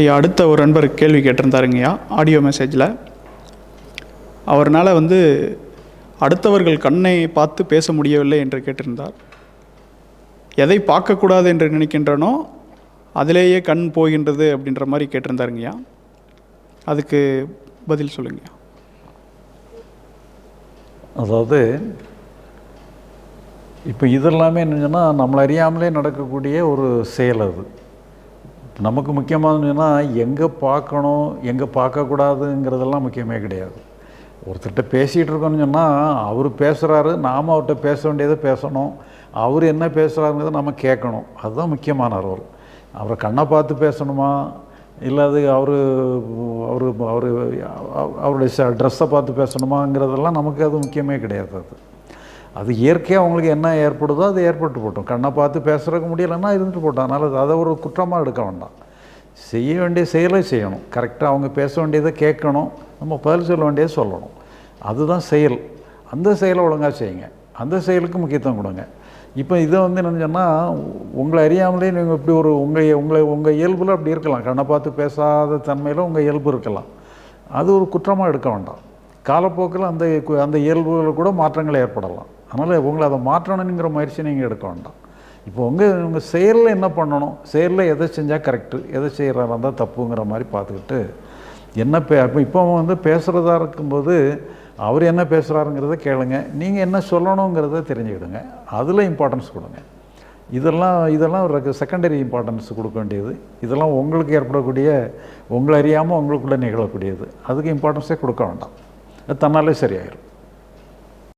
ஐயா அடுத்த ஒரு நண்பர் கேள்வி கேட்டிருந்தாருங்கய்யா ஆடியோ மெசேஜில் அவர்னால் வந்து அடுத்தவர்கள் கண்ணை பார்த்து பேச முடியவில்லை என்று கேட்டிருந்தார். எதை பார்க்கக்கூடாது என்று நினைக்கின்றனோ அதிலேயே கண் போகின்றது அப்படின்ற மாதிரி கேட்டிருந்தாருங்கய்யா. அதுக்கு பதில் சொல்லுங்கய்யா. அதாவது இப்போ இதெல்லாமே என்னன்னா நம்மளை அறியாமலே நடக்கக்கூடிய ஒரு செயல் அது. நமக்கு முக்கியமானதுன்னா எங்கே பார்க்கணும் எங்கே பார்க்கக்கூடாதுங்கிறதெல்லாம் முக்கியமே கிடையாது. ஒருத்தர்கிட்ட பேசிகிட்டு இருக்கோம்னு சொன்னால் அவர் பேசுகிறாரு நாம் அவர்கிட்ட பேச வேண்டியதை பேசணும். அவர் என்ன பேசுகிறாருங்கிறத நம்ம கேட்கணும். அதுதான் முக்கியமான ரோல் அவரை கண்ணை பார்த்து பேசணுமா? இல்லை அது அவர் அவர் அவர் அவருடைய ட்ரெஸ்ஸை பார்த்து பேசணுமாங்கிறதெல்லாம் நமக்கு அது முக்கியமே கிடையாது அது. அது இயற்கையாக அவங்களுக்கு என்ன ஏற்படுதோ அது ஏற்பட்டு போட்டோம். கண்ணை பார்த்து பேசுறதுக்கு முடியலைன்னா இருந்துட்டு போட்டோம். அதனால் அதை ஒரு குற்றமாக எடுக்க வேண்டாம். செய்ய வேண்டிய செயலை செய்யணும். கரெக்டாக அவங்க பேச வேண்டியதை கேட்கணும். நம்ம பதில் சொல்ல வேண்டியதை சொல்லணும். அதுதான் செயல். அந்த செயலை ஒழுங்காக செய்யுங்க. அந்த செயலுக்கு முக்கியத்துவம் கொடுங்க. இப்போ இதை வந்து என்ன சொன்னால் உங்களை அறியாமலே நீங்கள் இப்படி ஒரு உங்கள் உங்களை உங்கள் இயல்பில் அப்படி இருக்கலாம். கண்ணை பார்த்து பேசாத தன்மையில் உங்கள் இயல்பு இருக்கலாம். அது ஒரு குற்றமாக எடுக்க வேண்டாம். காலப்போக்கில் அந்த அந்த இயல்புகளில் கூட மாற்றங்கள் ஏற்படலாம். அதனால் உங்களை அதை மாற்றணுங்கிற முயற்சி நீங்கள் எடுக்க வேண்டாம். இப்போ உங்கள் உங்கள் செயலில் என்ன பண்ணணும்? செயலில் எதை செஞ்சால் கரெக்டு எதை செய்கிறதா இருந்தால் தப்புங்கிற மாதிரி பார்த்துக்கிட்டு என்ன பே இப்போ இப்போ வந்து பேசுகிறதா இருக்கும்போது அவர் என்ன பேசுகிறாருங்கிறத கேளுங்க. நீங்கள் என்ன சொல்லணுங்கிறத தெரிஞ்சுக்கிடுங்க. அதில் இம்பார்ட்டன்ஸ் கொடுங்க. இதெல்லாம் இதெல்லாம் ஒரு செகண்டரி இம்பார்ட்டன்ஸ் கொடுக்க வேண்டியது. இதெல்லாம் உங்களுக்கு ஏற்படக்கூடிய உங்களை அறியாமல் உங்களுக்குள்ளே நிகழக்கூடியது. அதுக்கு இம்பார்ட்டன்ஸே கொடுக்க வேண்டாம். அது தன்னாலே சரியாயிடும்